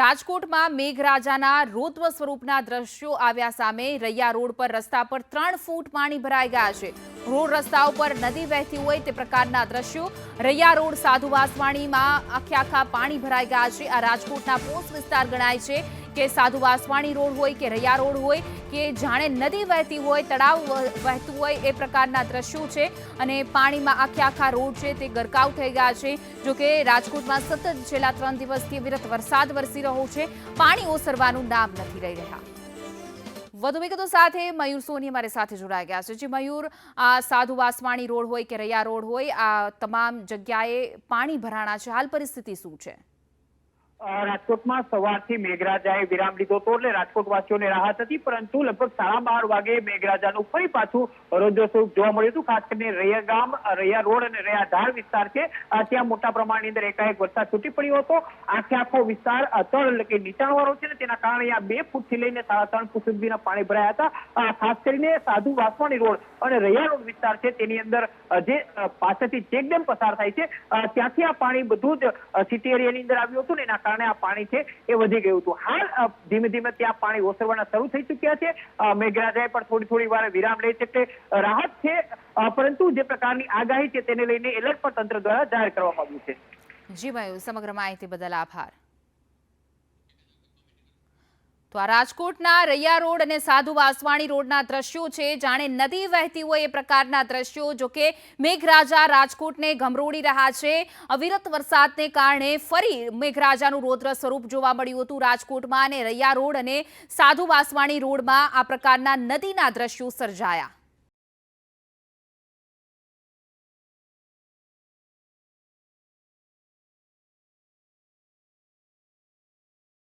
રાજકોટમાં મેઘરાજાના રૌદ્ર સ્વરૂપના દ્રશ્યો આવ્યા સામે રૈયા રોડ પર રસ્તા પર ત્રણ ફૂટ પાણી ભરાઈ ગયા છે. રોડ રસ્તા ઉપર નદી વહેતી હોય તે પ્રકારના દ્રશ્યો. રૈયા રોડ સાધુ વાસવાણીમાં આખે આખા પાણી ભરાઈ ગયા છે. આ રાજકોટના પોસ્ટ વિસ્તાર ગણાય છે. કે સાધુ વાસવાણી રોડ હોય કે રૈયા રોડ હોય કે જાણે નદી વહેતી હોય, તળાવ વહ- વહેતું હોય એ પ્રકારના દ્રશ્યો છે અને પાણીમાં આખે આખા રોડ છે તે ગરકાવ થઈ ગયા છે. જો કે રાજકોટમાં સતત છેલ્લા ત્રણ દિવસથી વિરત વરસાદ વરસી રહ્યો છે. પાણી ઓસરવાનું નામ નથી રહી રહ્યા. વધુ વિગતો સાથે મયુર સોની અમારી સાથે જોડાઈ ગયા છે. જે મયુર, આ સાધુ વાસવાણી રોડ હોય કે રૈયા રોડ હોય, આ તમામ જગ્યાએ પાણી ભરાણા છે. હાલ પરિસ્થિતિ શું છે? રાજકોટમાં સવારથી મેઘરાજાએ વિરામ લીધો હતો એટલે રાજકોટવાસીઓને રાહત હતી, પરંતુ લગભગ સાડા બાર વાગે મેઘરાજાનું ફરી પાછું રૌદ્ર સ્વરૂપ જોવા મળ્યું હતું, ખાસ કરીને રૈયા ગામ રૈયા રોડ અને રૈયા ધાર વિસ્તાર છે. ત્યાં મોટા પ્રમાણની અંદર એકાએક વરસાદ છૂટી પડ્યો હતો. આખે આખો વિસ્તાર તળ એટલે કે નીચાણવાળો છે ને તેના કારણે અહીંયા બે ફૂટથી લઈને સાડા ત્રણ ફૂટ સુધીના પાણી ભરાયા હતા. ખાસ કરીને સાધુ વાસવાણી રોડ અને રૈયા રોડ વિસ્તાર છે તેની અંદર જે પાસેથી ચેકડેમ પસાર થાય છે. ત્યાંથી આ પાણી બધું જ સિટી એરિયાની અંદર આવ્યું હતું ને એના કારણે આ પાણી છે એ વધી ગયું હતું. હાલ ધીમે ધીમે ત્યાં પાણી ઓસરવાના શરૂ થઈ ચૂક્યા છે. મેઘરાજાએ પણ થોડી થોડી વાર વિરામ લે છે એટલે રાહત છે પરંતુ જે પ્રકારની આગાહી છે તેને લઈને એલર્ટ પણ તંત્ર દ્વારા જાહેર કરવામાં આવ્યું છે. જી ભાઈ સમગ્ર માહિતી બદલ આભાર. તો આ રાજકોટના રૈયા રોડ અને સાધુ વાસવાણી રોડના દ્રશ્યો છે. જાણે નદી વહેતી હોય એ પ્રકારના દ્રશ્યો, જો કે મેઘરાજા રાજકોટને ગમરોડી રહ્યા છે. અવિરત વરસાદને કારણે ફરી મેઘરાજાનું રૌદ્ર સ્વરૂપ જોવા મળ્યું હતું રાજકોટમાં અને રૈયા રોડ અને સાધુ વાસવાણી રોડમાં આ પ્રકારના નદીના દ્રશ્યો સર્જાયા.